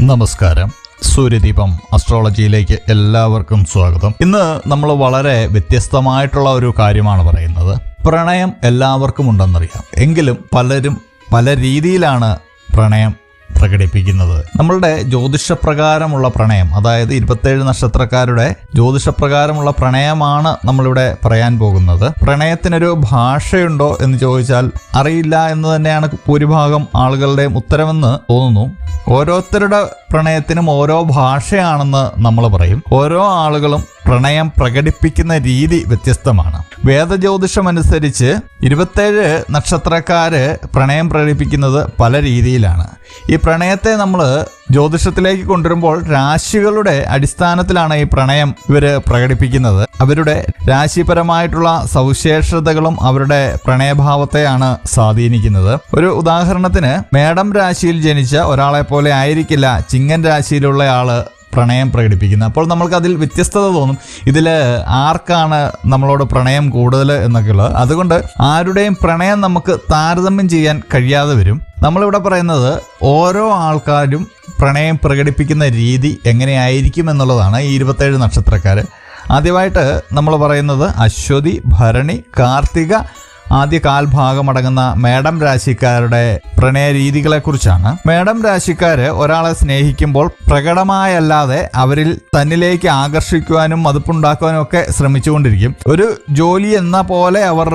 നമസ്കാരം. സൂര്യദീപം അസ്ട്രോളജിയിലേക്ക് എല്ലാവർക്കും സ്വാഗതം. ഇന്ന് നമ്മൾ വളരെ വ്യത്യസ്തമായിട്ടുള്ള ഒരു കാര്യമാണ് പറയുന്നത്. പ്രണയം എല്ലാവർക്കും ഉണ്ടെന്നറിയാം. എങ്കിലും പലരും പല രീതിയിലാണ് പ്രണയം പ്രകടിപ്പിക്കുന്നത്. നമ്മളുടെ ജ്യോതിഷപ്രകാരമുള്ള പ്രണയം അതായത് ഇരുപത്തേഴ് നക്ഷത്രക്കാരുടെ ജ്യോതിഷപ്രകാരമുള്ള പ്രണയമാണ് നമ്മളിവിടെ പറയാൻ പോകുന്നത്. പ്രണയത്തിനൊരു ഭാഷയുണ്ടോ എന്ന് ചോദിച്ചാൽ അറിയില്ല എന്ന് തന്നെയാണ് ഭൂരിഭാഗം ആളുകളുടെയും ഉത്തരമെന്ന് തോന്നുന്നു. ഓരോരുത്തരുടെ പ്രണയത്തിനും ഓരോ ഭാഷയാണെന്ന് നമ്മൾ പറയും. ഓരോ ആളുകളും പ്രണയം പ്രകടിപ്പിക്കുന്ന രീതി വ്യത്യസ്തമാണ്. വേദജ്യോതിഷം അനുസരിച്ച് ഇരുപത്തേഴ് നക്ഷത്രക്കാര് പ്രണയം പ്രകടിപ്പിക്കുന്നത് പല രീതിയിലാണ്. ഈ പ്രണയത്തെ നമ്മൾ ജ്യോതിഷത്തിലേക്ക് കൊണ്ടുവരുമ്പോൾ രാശികളുടെ അടിസ്ഥാനത്തിലാണ് ഈ പ്രണയം ഇവർ പ്രകടിപ്പിക്കുന്നത്. അവരുടെ രാശിപരമായിട്ടുള്ള സവിശേഷതകളും അവരുടെ പ്രണയഭാവത്തെയാണ് സ്വാധീനിക്കുന്നത്. ഒരു ഉദാഹരണത്തിന് മേടം രാശിയിൽ ജനിച്ച ഒരാളെ പോലെ ആയിരിക്കില്ല ചിങ്ങൻ രാശിയിലുള്ള ആൾ പ്രണയം പ്രകടിപ്പിക്കുന്നത്. അപ്പോൾ നമ്മൾക്ക് അതിൽ വ്യത്യസ്തത തോന്നും ഇതിൽ ആർക്കാണ് നമ്മളോട് പ്രണയം കൂടുതൽ എന്നൊക്കെയുള്ളത് അതുകൊണ്ട് ആരുടെയും പ്രണയം നമുക്ക് താരതമ്യം ചെയ്യാൻ കഴിയാതെ വരും. നമ്മളിവിടെ പറയുന്നത് ഓരോ ആൾക്കാരും പ്രണയം പ്രകടിപ്പിക്കുന്ന രീതി എങ്ങനെയായിരിക്കും എന്നുള്ളതാണ് ഈ ഇരുപത്തേഴ് നക്ഷത്രക്കാർ ആദ്യമായിട്ട് നമ്മൾ പറയുന്നത് അശ്വതി ഭരണി കാർത്തിക ആദ്യ കാൽഭാഗമടങ്ങുന്ന മേഡം രാശിക്കാരുടെ പ്രണയ രീതികളെക്കുറിച്ചാണ്. മേഡം രാശിക്കാര് ഒരാളെ സ്നേഹിക്കുമ്പോൾ പ്രകടമായല്ലാതെ അവരിൽ തന്നിലേക്ക് ആകർഷിക്കുവാനും മതിപ്പുണ്ടാക്കുവാനും ഒക്കെ ശ്രമിച്ചുകൊണ്ടിരിക്കും. ഒരു ജോലി എന്ന പോലെ അവർ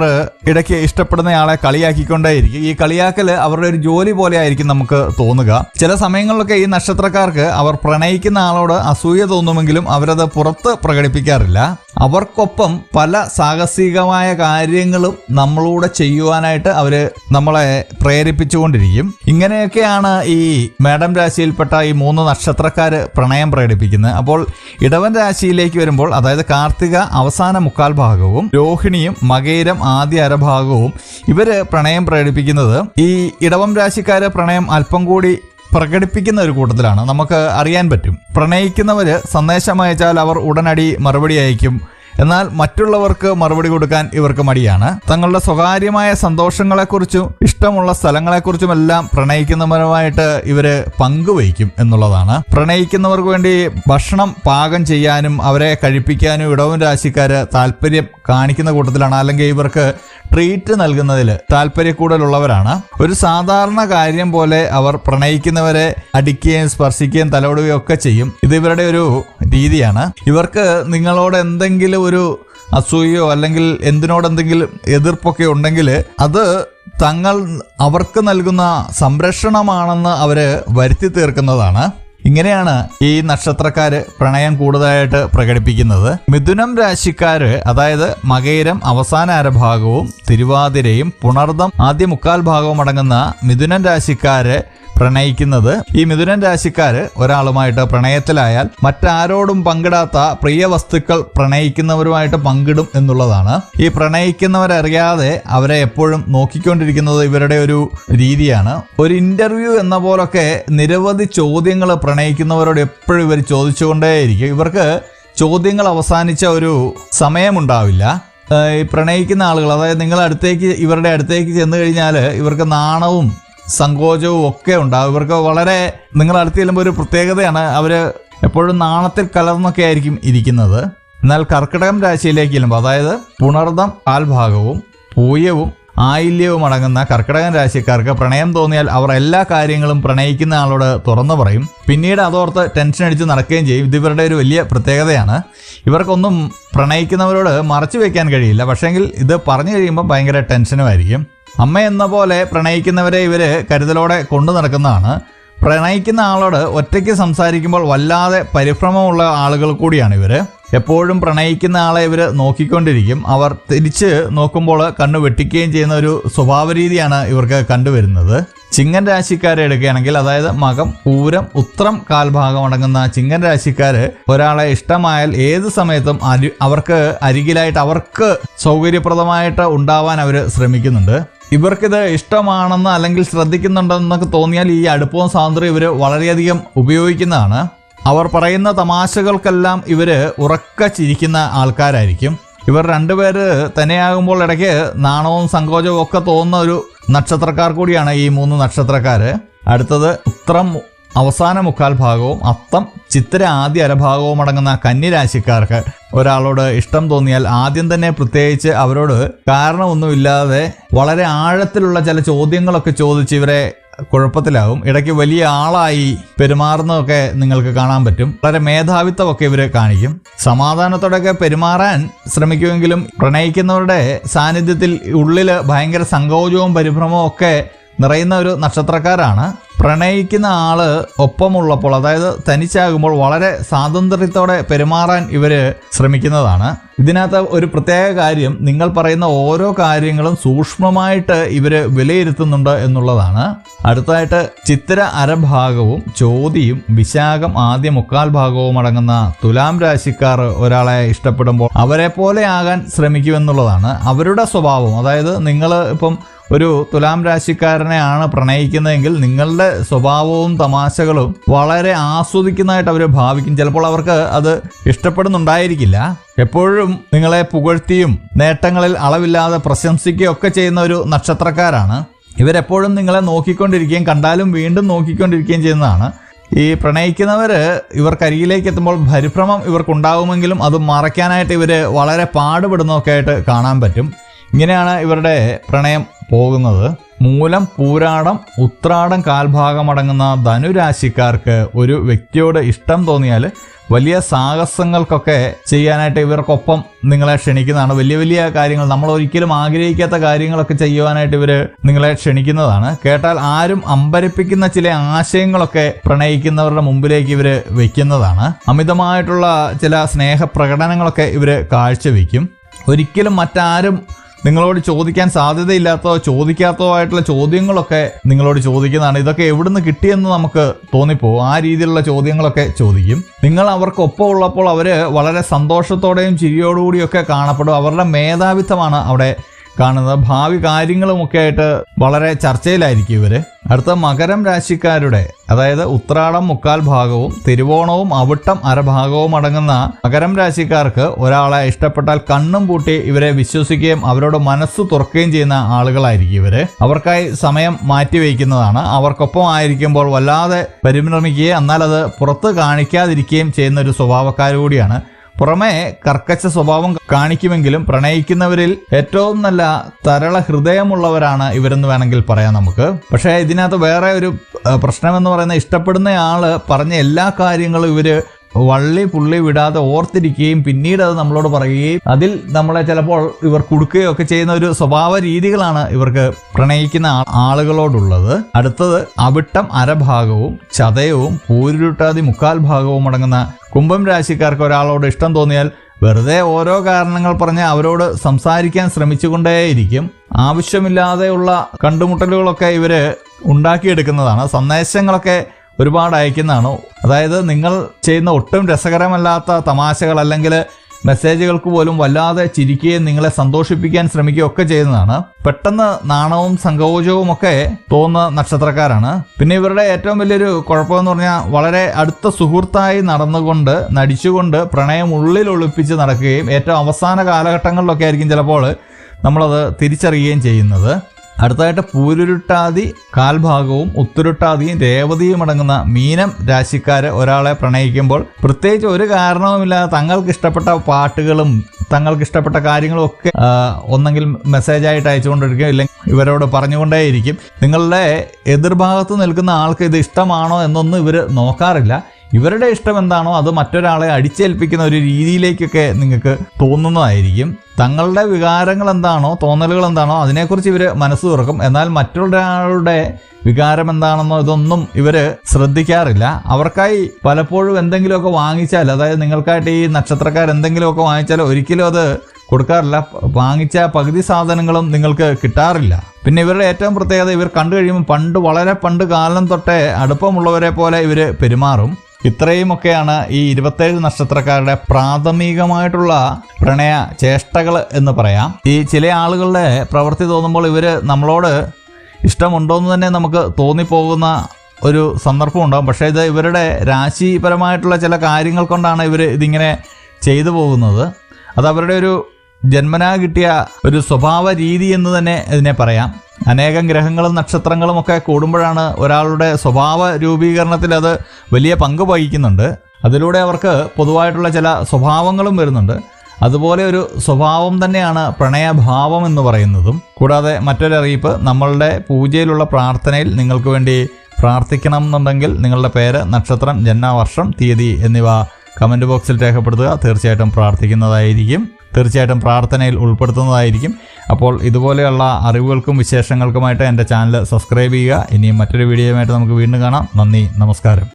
ഇടയ്ക്ക് ഇഷ്ടപ്പെടുന്നയാളെ കളിയാക്കിക്കൊണ്ടേയിരിക്കും. ഈ കളിയാക്കൽ അവരുടെ ഒരു ജോലി പോലെ ആയിരിക്കും നമുക്ക് തോന്നുക. ചില സമയങ്ങളിലൊക്കെ ഈ നക്ഷത്രക്കാർക്ക് അവർ പ്രണയിക്കുന്ന ആളോട് അസൂയ തോന്നുമെങ്കിലും അവരത് പുറത്ത് പ്രകടിപ്പിക്കാറില്ല. അവർക്കൊപ്പം പല സാഹസികമായ കാര്യങ്ങളും നമ്മളൂടെ ചെയ്യുവാനായിട്ട് അവർ നമ്മളെ പ്രേരിപ്പിച്ചുകൊണ്ടിരിക്കും. ഇങ്ങനെയൊക്കെയാണ് ഈ മേഡം രാശിയിൽപ്പെട്ട ഈ മൂന്ന് നക്ഷത്രക്കാര് പ്രണയം പ്രകടിപ്പിക്കുന്നത്. അപ്പോൾ ഇടവൻ രാശിയിലേക്ക് വരുമ്പോൾ അതായത് കാർത്തിക അവസാന മുക്കാൽ ഭാഗവും രോഹിണിയും മകേരം ആദ്യ അരഭാഗവും ഇവർ പ്രണയം പ്രകടിപ്പിക്കുന്നത്. ഈ ഇടവം രാശിക്കാര് പ്രണയം അല്പം കൂടി പ്രകടിപ്പിക്കുന്ന ഒരു കൂട്ടത്തിലാണ്. നമുക്ക് അറിയാൻ പറ്റും. പ്രണയിക്കുന്നവര് സന്ദേശം അയച്ചാൽ അവർ ഉടനടി മറുപടി അയക്കും. എന്നാൽ മറ്റുള്ളവർക്ക് മറുപടി കൊടുക്കാൻ ഇവർക്ക് മടിയാണ്. തങ്ങളുടെ സ്വകാര്യമായ സന്തോഷങ്ങളെക്കുറിച്ചും ഇഷ്ടമുള്ള സ്ഥലങ്ങളെക്കുറിച്ചുമെല്ലാം പ്രണയിക്കുന്നവരുമായിട്ട് ഇവർ പങ്കുവയ്ക്കും എന്നുള്ളതാണ്. പ്രണയിക്കുന്നവർക്ക് വേണ്ടി ഭക്ഷണം പാകം ചെയ്യാനും അവരെ കഴിപ്പിക്കാനും ഇടവും രാശിക്കാര് താല്പര്യം കാണിക്കുന്ന കൂട്ടത്തിലാണ്. അല്ലെങ്കിൽ ഇവർക്ക് ട്രീറ്റ് നൽകുന്നതിൽ താല്പര്യക്കൂടലുള്ളവരാണ്. ഒരു സാധാരണ കാര്യം പോലെ അവർ പ്രണയിക്കുന്നവരെ അടിക്കുകയും സ്പർശിക്കുകയും തലോടുകയും ഒക്കെ ചെയ്യും. ഇത് ഇവരുടെ ഒരു രീതിയാണ്. ഇവർക്ക് നിങ്ങളോട് എന്തെങ്കിലും ഒരു അസൂയയോ അല്ലെങ്കിൽ എന്തിനോടെന്തെങ്കിലും എതിർപ്പൊക്കെ ഉണ്ടെങ്കിൽ അത് തങ്ങൾ അവർക്ക് നൽകുന്ന സംരക്ഷണമാണെന്ന് അവർ വരുത്തി തീർക്കുന്നതാണ്. ഇങ്ങനെയാണ് ഈ നക്ഷത്രക്കാര് പ്രണയം കൂടുതലായിട്ട് പ്രകടിപ്പിക്കുന്നത്. മിഥുനം രാശിക്കാര് അതായത് മകയിരം അവസാന അരഭാഗവും തിരുവാതിരയും പുണർദം ആദ്യ മുക്കാൽ ഭാഗവും അടങ്ങുന്ന മിഥുനം രാശിക്കാര് പ്രണയിക്കുന്നത്. ഈ മിഥുനൻ രാശിക്കാര് ഒരാളുമായിട്ട് പ്രണയത്തിലായാൽ മറ്റാരോടും പങ്കിടാത്ത പ്രിയ വസ്തുക്കൾ പ്രണയിക്കുന്നവരുമായിട്ട് പങ്കിടും എന്നുള്ളതാണ്. ഈ പ്രണയിക്കുന്നവരറിയാതെ അവരെ എപ്പോഴും നോക്കിക്കൊണ്ടിരിക്കുന്നത് ഇവരുടെ ഒരു രീതിയാണ്. ഒരു ഇന്റർവ്യൂ എന്ന പോലൊക്കെ നിരവധി ചോദ്യങ്ങൾ പ്രണയിക്കുന്നവരോട് എപ്പോഴും ഇവർ ചോദിച്ചുകൊണ്ടേയിരിക്കും. ഇവർക്ക് ചോദ്യങ്ങൾ അവസാനിച്ച ഒരു സമയമുണ്ടാവില്ല. ഈ പ്രണയിക്കുന്ന ആളുകൾ അതായത് നിങ്ങൾ അടുത്തേക്ക് ഇവരുടെ അടുത്തേക്ക് ചെന്ന് കഴിഞ്ഞാൽ ഇവർക്ക് നാണവും സങ്കോചവും ഒക്കെ ഉണ്ടാവും. ഇവർക്ക് വളരെ നിങ്ങൾ അടുത്ത് ചെല്ലുമ്പോൾ ഒരു പ്രത്യേകതയാണ് അവർ എപ്പോഴും നാണത്തിൽ കലർന്നൊക്കെ ആയിരിക്കും ഇരിക്കുന്നത്. എന്നാൽ കർക്കിടകം രാശിയിലേക്ക് ചെല്ലുമ്പോൾ അതായത് പുണർദം ആൽഭാഗവും പൂയവും ആയില്യവും അടങ്ങുന്ന കർക്കിടകൻ രാശിക്കാർക്ക് പ്രണയം തോന്നിയാൽ അവർ എല്ലാ കാര്യങ്ങളും പ്രണയിക്കുന്ന ആളോട് തുറന്നു പറയും. പിന്നീട് അതോർത്ത് ടെൻഷൻ അടിച്ച് നടക്കുകയും ചെയ്യും. ഇത് ഇവരുടെ ഒരു വലിയ പ്രത്യേകതയാണ്. ഇവർക്കൊന്നും പ്രണയിക്കുന്നവരോട് മറച്ചു വെക്കാൻ കഴിയില്ല. പക്ഷേങ്കിൽ ഇത് പറഞ്ഞു കഴിയുമ്പോൾ ഭയങ്കര ടെൻഷനുമായിരിക്കും അമ്മ എന്ന പോലെ പ്രണയിക്കുന്നവരെ ഇവർ കരുതലോടെ കൊണ്ടു നടക്കുന്നതാണ്. പ്രണയിക്കുന്ന ആളോട് ഒറ്റയ്ക്ക് സംസാരിക്കുമ്പോൾ വല്ലാതെ പരിഭ്രമമുള്ള ആളുകൾ കൂടിയാണ് ഇവർ. എപ്പോഴും പ്രണയിക്കുന്ന ആളെ ഇവർ നോക്കിക്കൊണ്ടിരിക്കും. അവർ തിരിച്ച് നോക്കുമ്പോൾ കണ്ണ് വെട്ടിക്കുകയും ചെയ്യുന്ന ഒരു സ്വഭാവ രീതിയാണ് ഇവർക്ക് കണ്ടുവരുന്നത്. ചിങ്ങൻ രാശിക്കാരെ എടുക്കുകയാണെങ്കിൽ അതായത് മകം പൂരം ഉത്രം കാൽഭാഗം അടങ്ങുന്ന ചിങ്ങൻ രാശിക്കാര് ഒരാളെ ഇഷ്ടമായാൽ ഏത് സമയത്തും അവർക്ക് അരികിലായിട്ട് അവർക്ക് സൗകര്യപ്രദമായിട്ട് ഉണ്ടാവാൻ അവർ ശ്രമിക്കുന്നുണ്ട്. ഇവർക്കിത് ഇഷ്ടമാണെന്ന് അല്ലെങ്കിൽ ശ്രദ്ധിക്കുന്നുണ്ടെന്നൊക്കെ തോന്നിയാൽ ഈ അടുപ്പവും സ്വാതന്ത്ര്യം ഇവർ വളരെയധികം ഉപയോഗിക്കുന്നതാണ്. അവർ പറയുന്ന തമാശകൾക്കെല്ലാം ഇവർ ഉറക്ക ചിരിക്കുന്ന ആൾക്കാരായിരിക്കും. ഇവർ രണ്ടുപേര് തന്നെയാകുമ്പോൾ ഇടയ്ക്ക് നാണവും സങ്കോചവും ഒക്കെ തോന്നുന്ന ഒരു നക്ഷത്രക്കാർ കൂടിയാണ് ഈ മൂന്ന് നക്ഷത്രക്കാര്. അടുത്തത് ഉത്രം അവസാന മുക്കാൽ ഭാഗവും അത്തം ചിത്ര ആദ്യ അരഭാഗവും അടങ്ങുന്ന കന്നിരാശിക്കാർക്ക്. ഒരാളോട് ഇഷ്ടം തോന്നിയാൽ ആദ്യം തന്നെ പ്രത്യേകിച്ച് അവരോട് കാരണമൊന്നുമില്ലാതെ വളരെ ആഴത്തിലുള്ള ചില ചോദ്യങ്ങളൊക്കെ ചോദിച്ച് ഇവരെ കുഴപ്പത്തിലാവും. ഇടയ്ക്ക് വലിയ ആളായി പെരുമാറുന്നതൊക്കെ നിങ്ങൾക്ക് കാണാൻ പറ്റും. വളരെ മേധാവിത്വമൊക്കെ ഇവർ കാണിക്കും. സമാധാനത്തോടെയൊക്കെ പെരുമാറാൻ ശ്രമിക്കുമെങ്കിലും പ്രണയിക്കുന്നവരുടെ സാന്നിധ്യത്തിൽ ഉള്ളിൽ ഭയങ്കര സങ്കോചവും പരിഭ്രമവും ഒക്കെ നിറയുന്ന ഒരു നക്ഷത്രക്കാരാണ്. പ്രണയിക്കുന്ന ആൾ ഒപ്പമുള്ളപ്പോൾ അതായത് തനിച്ചാകുമ്പോൾ വളരെ സ്വാതന്ത്ര്യത്തോടെ പെരുമാറാൻ ഇവർ ശ്രമിക്കുന്നതാണ്. ഇതിനകത്ത് ഒരു പ്രത്യേക കാര്യം നിങ്ങൾ പറയുന്ന ഓരോ കാര്യങ്ങളും സൂക്ഷ്മമായിട്ട് ഇവർ വിലയിരുത്തുന്നുണ്ട് എന്നുള്ളതാണ്. അടുത്തതായിട്ട് ചിത്ര അരഭാഗവും ചോതിയും വിശാഖം ആദ്യ മുക്കാൽ ഭാഗവും അടങ്ങുന്ന തുലാം രാശിക്കാർ ഒരാളെ ഇഷ്ടപ്പെടുമ്പോൾ അവരെ പോലെ ആകാൻ ശ്രമിക്കുമെന്നുള്ളതാണ്. അവരുടെ സ്വഭാവം അതായത് നിങ്ങൾ ഇപ്പം ഒരു തുലാം രാശിക്കാരനെയാണ് പ്രണയിക്കുന്നതെങ്കിൽ നിങ്ങളുടെ സ്വഭാവവും തമാശകളും വളരെ ആസ്വദിക്കുന്നതായിട്ട് അവർ ഭാവിക്കും. ചിലപ്പോൾ അവർക്ക് അത് ഇഷ്ടപ്പെടുന്നുണ്ടായിരിക്കില്ല. എപ്പോഴും നിങ്ങളെ പുകഴ്ത്തിയും നേട്ടങ്ങളിൽ അളവില്ലാതെ പ്രശംസിക്കുകയും ഒക്കെ ചെയ്യുന്ന ഒരു നക്ഷത്രക്കാരാണ്. ഇവരെപ്പോഴും നിങ്ങളെ നോക്കിക്കൊണ്ടിരിക്കുകയും കണ്ടാലും വീണ്ടും നോക്കിക്കൊണ്ടിരിക്കുകയും ചെയ്യുന്നതാണ്. ഈ പ്രണയിക്കുന്നവർ ഇവർക്കരികിലേക്ക് എത്തുമ്പോൾ പരിഭ്രമം ഇവർക്കുണ്ടാകുമെങ്കിലും അത് മറയ്ക്കാനായിട്ട് ഇവർ വളരെ പാടുപെടുന്നതൊക്കെ ആയിട്ട് കാണാൻ പറ്റും. ഇങ്ങനെയാണ് ഇവരുടെ പ്രണയം പോകുന്നത് മൂലം പൂരാടം ഉത്രാടം കാൽഭാഗമടങ്ങുന്ന ധനുരാശിക്കാർക്ക് ഒരു വ്യക്തിയോട് ഇഷ്ടം തോന്നിയാൽ വലിയ സാഹസങ്ങൾക്കൊക്കെ ചെയ്യാനായിട്ട് ഇവർക്കൊപ്പം നിങ്ങളെ ക്ഷണിക്കുന്നതാണ്. വലിയ വലിയ കാര്യങ്ങൾ നമ്മൾ ഒരിക്കലും ആഗ്രഹിക്കാത്ത കാര്യങ്ങളൊക്കെ ചെയ്യുവാനായിട്ട് ഇവർ നിങ്ങളെ ക്ഷണിക്കുന്നതാണ്. കേട്ടാൽ ആരും അമ്പരപ്പിക്കുന്ന ചില ആശയങ്ങളൊക്കെ പ്രണയിക്കുന്നവരുടെ മുമ്പിലേക്ക് ഇവർ വെക്കുന്നതാണ്. അമിതമായിട്ടുള്ള ചില സ്നേഹപ്രകടനങ്ങളൊക്കെ ഇവർ കാഴ്ചവെക്കും. ഒരിക്കലും മറ്റാരും നിങ്ങളോട് ചോദിക്കാൻ സാധ്യതയില്ലാത്തതോ ചോദിക്കാത്തോ ആയിട്ടുള്ള ചോദ്യങ്ങളൊക്കെ നിങ്ങളോട് ചോദിക്കുന്നതാണ്. ഇതൊക്കെ എവിടുന്ന് കിട്ടിയെന്ന് നമുക്ക് തോന്നിപ്പോകും. ആ രീതിയിലുള്ള ചോദ്യങ്ങളൊക്കെ ചോദിക്കും. നിങ്ങൾ അവർക്കൊപ്പം ഉള്ളപ്പോൾ അവർ വളരെ സന്തോഷത്തോടെയും ചിരിയോടുകൂടിയൊക്കെ കാണപ്പെടും. അവരുടെ മേധാവിത്വമാണ് അവിടെ കാണുന്നത്. ഭാവി കാര്യങ്ങളുമൊക്കെ ആയിട്ട് വളരെ ചർച്ചയിലായിരിക്കും ഇവർ. അടുത്ത മകരം രാശിക്കാരുടെ അതായത് ഉത്രാടം മുക്കാൽ ഭാഗവും തിരുവോണവും അവിട്ടം അരഭാഗവും അടങ്ങുന്ന മകരം രാശിക്കാർക്ക് ഒരാളെ ഇഷ്ടപ്പെട്ടാൽ കണ്ണും പൂട്ടി ഇവരെ വിശ്വസിക്കുകയും അവരോട് മനസ്സ് തുറക്കുകയും ചെയ്യുന്ന ആളുകളായിരിക്കും ഇവർ. അവർക്കായി സമയം മാറ്റിവെക്കുന്നതാണ് അവർക്കൊപ്പം ആയിരിക്കുമ്പോൾ വല്ലാതെ പരിഭ്രമിക്കുകയും എന്നാൽ അത് പുറത്ത് കാണിക്കാതിരിക്കുകയും ചെയ്യുന്ന ഒരു സ്വഭാവക്കാർ കൂടിയാണ് പുറമെ കർക്കശ സ്വഭാവം കാണിക്കുമെങ്കിലും പ്രണയിക്കുന്നവരിൽ ഏറ്റവും നല്ല തരള ഹൃദയമുള്ളവരാണ് ഇവരെന്ന് വേണമെങ്കിൽ പറയാം നമുക്ക്. പക്ഷേ ഇതിനകത്ത് വേറെ ഒരു പ്രശ്നമെന്ന് പറയുന്ന ഇഷ്ടപ്പെടുന്ന ആൾ പറഞ്ഞ എല്ലാ കാര്യങ്ങളും ഇവർ വള്ളി പുള്ളി വിടാതെ ഓർത്തിരിക്കുകയും പിന്നീട് അത് നമ്മളോട് പറയുകയും അതിൽ നമ്മളെ ചിലപ്പോൾ ഇവർ കൊടുക്കുകയോ ഒക്കെ ചെയ്യുന്ന ഒരു സ്വഭാവ രീതികളാണ് ഇവർക്ക് പ്രണയിക്കുന്ന ആളുകളോടുള്ളത്. അടുത്തത് അവിട്ടം അരഭാഗവും ചതയവും പൂരുരുട്ടാതി മുക്കാൽ ഭാഗവും അടങ്ങുന്ന കുംഭം രാശിക്കാർക്ക് ഒരാളോട് ഇഷ്ടം തോന്നിയാൽ വെറുതെ ഓരോ കാരണങ്ങൾ പറഞ്ഞ് അവരോട് സംസാരിക്കാൻ ശ്രമിച്ചുകൊണ്ടേയിരിക്കും. ആവശ്യമില്ലാതെയുള്ള കണ്ടുമുട്ടലുകളൊക്കെ ഇവർ ഉണ്ടാക്കിയെടുക്കുന്നതാണ്. സന്ദേശങ്ങളൊക്കെ ഒരുപാട് അയക്കുന്നതാണ്. അതായത് നിങ്ങൾ ചെയ്യുന്ന ഒട്ടും രസകരമല്ലാത്ത തമാശകൾ അല്ലെങ്കിൽ മെസ്സേജുകൾക്ക് പോലും വല്ലാതെ ചിരിക്കുകയും നിങ്ങളെ സന്തോഷിപ്പിക്കാൻ ശ്രമിക്കുകയും ഒക്കെ ചെയ്യുന്നതാണ്. പെട്ടെന്ന് നാണവും സങ്കോചവും ഒക്കെ തോന്നുന്ന നക്ഷത്രക്കാരാണ്. പിന്നെ ഇവരുടെ ഏറ്റവും വലിയൊരു കുഴപ്പമെന്ന് പറഞ്ഞാൽ വളരെ അടുത്ത സുഹൃത്തായി നടന്നുകൊണ്ട് നടിച്ചുകൊണ്ട് പ്രണയം ഉള്ളിൽ ഒളിപ്പിച്ച് നടക്കുകയും ഏറ്റവും അവസാന കാലഘട്ടങ്ങളിലൊക്കെ ആയിരിക്കും ചിലപ്പോൾ നമ്മളത് തിരിച്ചറിയുകയും ചെയ്യുന്നത്. അടുത്തതായിട്ട് പൂരുരുട്ടാതി കാൽഭാഗവും ഉത്തുരുട്ടാതിയും രേവതിയും അടങ്ങുന്ന മീനം രാശിക്കാര് ഒരാളെ പ്രണയിക്കുമ്പോൾ പ്രത്യേകിച്ച് ഒരു കാരണവുമില്ലാതെ തങ്ങൾക്ക് ഇഷ്ടപ്പെട്ട പാട്ടുകളും തങ്ങൾക്ക് ഇഷ്ടപ്പെട്ട കാര്യങ്ങളും ഒക്കെ ഒന്നെങ്കിൽ മെസ്സേജായിട്ട് അയച്ചുകൊണ്ടിരിക്കും. ഇല്ലെങ്കിൽ ഇവരോട് പറഞ്ഞുകൊണ്ടേയിരിക്കും. നിങ്ങളുടെ എതിർഭാഗത്ത് നിൽക്കുന്ന ആൾക്ക് ഇത് ഇഷ്ടമാണോ എന്നൊന്നും ഇവർ നോക്കാറില്ല. ഇവരുടെ ഇഷ്ടം എന്താണോ അത് മറ്റൊരാളെ അടിച്ചേൽപ്പിക്കുന്ന ഒരു രീതിയിലേക്കൊക്കെ നിങ്ങൾക്ക് തോന്നുന്നതായിരിക്കും. തങ്ങളുടെ വികാരങ്ങൾ എന്താണോ തോന്നലുകൾ എന്താണോ അതിനെക്കുറിച്ച് ഇവർ മനസ്സ് തുറക്കും. എന്നാൽ മറ്റൊരാളുടെ വികാരം എന്താണെന്നോ ഇതൊന്നും ഇവർ ശ്രദ്ധിക്കാറില്ല. അവർക്കായി പലപ്പോഴും എന്തെങ്കിലുമൊക്കെ വാങ്ങിച്ചാൽ അതായത് നിങ്ങൾക്കായിട്ട് ഈ നക്ഷത്രക്കാർ എന്തെങ്കിലുമൊക്കെ വാങ്ങിച്ചാൽ ഒരിക്കലും അത് കൊടുക്കാറില്ല. വാങ്ങിച്ച പകുതി സാധനങ്ങളും നിങ്ങൾക്ക് കിട്ടാറില്ല. പിന്നെ ഇവരുടെ ഏറ്റവും പ്രത്യേകത ഇവർ കണ്ടു കഴിയുമ്പോൾ പണ്ട് വളരെ പണ്ട് കാലം തൊട്ടേ അടുപ്പമുള്ളവരെ പോലെ ഇവർ പെരുമാറും. ഇത്രയുമൊക്കെയാണ് ഈ ഇരുപത്തേഴ് നക്ഷത്രക്കാരുടെ പ്രാഥമികമായിട്ടുള്ള പ്രണയ ചേഷ്ടകൾ എന്ന് പറയാം. ഈ ചില ആളുകളുടെ പ്രവൃത്തി തോന്നുമ്പോൾ ഇവർ നമ്മളോട് ഇഷ്ടമുണ്ടോയെന്ന് തന്നെ നമുക്ക് തോന്നിപ്പോകുന്ന ഒരു സന്ദർഭം ഉണ്ടാകും പക്ഷേ ഇത് ഇവരുടെ രാശിപരമായിട്ടുള്ള ചില കാര്യങ്ങൾ കൊണ്ടാണ് ഇവർ ഇതിങ്ങനെ ചെയ്തു പോകുന്നത്. അത് അവരുടെ ഒരു ജന്മനാ കിട്ടിയ ഒരു സ്വഭാവ രീതി എന്ന് തന്നെ ഇതിനെ പറയാം. അനേകം ഗ്രഹങ്ങളും നക്ഷത്രങ്ങളും ഒക്കെ കൂടുമ്പോഴാണ് ഒരാളുടെ സ്വഭാവ രൂപീകരണത്തിൽ അത് വലിയ പങ്ക് വഹിക്കുന്നുണ്ട്. അതിലൂടെ അവർക്ക് പൊതുവായിട്ടുള്ള ചില സ്വഭാവങ്ങളും വരുന്നുണ്ട്. അതുപോലെ ഒരു സ്വഭാവം തന്നെയാണ് പ്രണയഭാവം എന്ന് പറയുന്നതും. കൂടാതെ മറ്റൊരറിയിപ്പ് നമ്മളുടെ പൂജയിലുള്ള പ്രാർത്ഥനയിൽ നിങ്ങൾക്ക് വേണ്ടി പ്രാർത്ഥിക്കണം എന്നുണ്ടെങ്കിൽ നിങ്ങളുടെ പേര് നക്ഷത്രം ജന്മവർഷം തീയതി എന്നിവ കമന്റ് ബോക്സിൽ രേഖപ്പെടുത്തുക. തീർച്ചയായിട്ടും പ്രാർത്ഥിക്കുന്നതായിരിക്കും. തീർച്ചയായിട്ടും പ്രാർത്ഥനയിൽ ഉൾപ്പെടുത്തുന്നതായിരിക്കും. അപ്പോൾ ഇതുപോലെയുള്ള അറിവുകൾക്കും വിശേഷങ്ങൾക്കുമായിട്ട് എന്റെ ചാനൽ സബ്സ്ക്രൈബ് ചെയ്യുക. ഇനിയും മറ്റൊരു വീഡിയോയുമായിട്ട് നമുക്ക് വീണ്ടും കാണാം. നന്ദി നമസ്കാരം.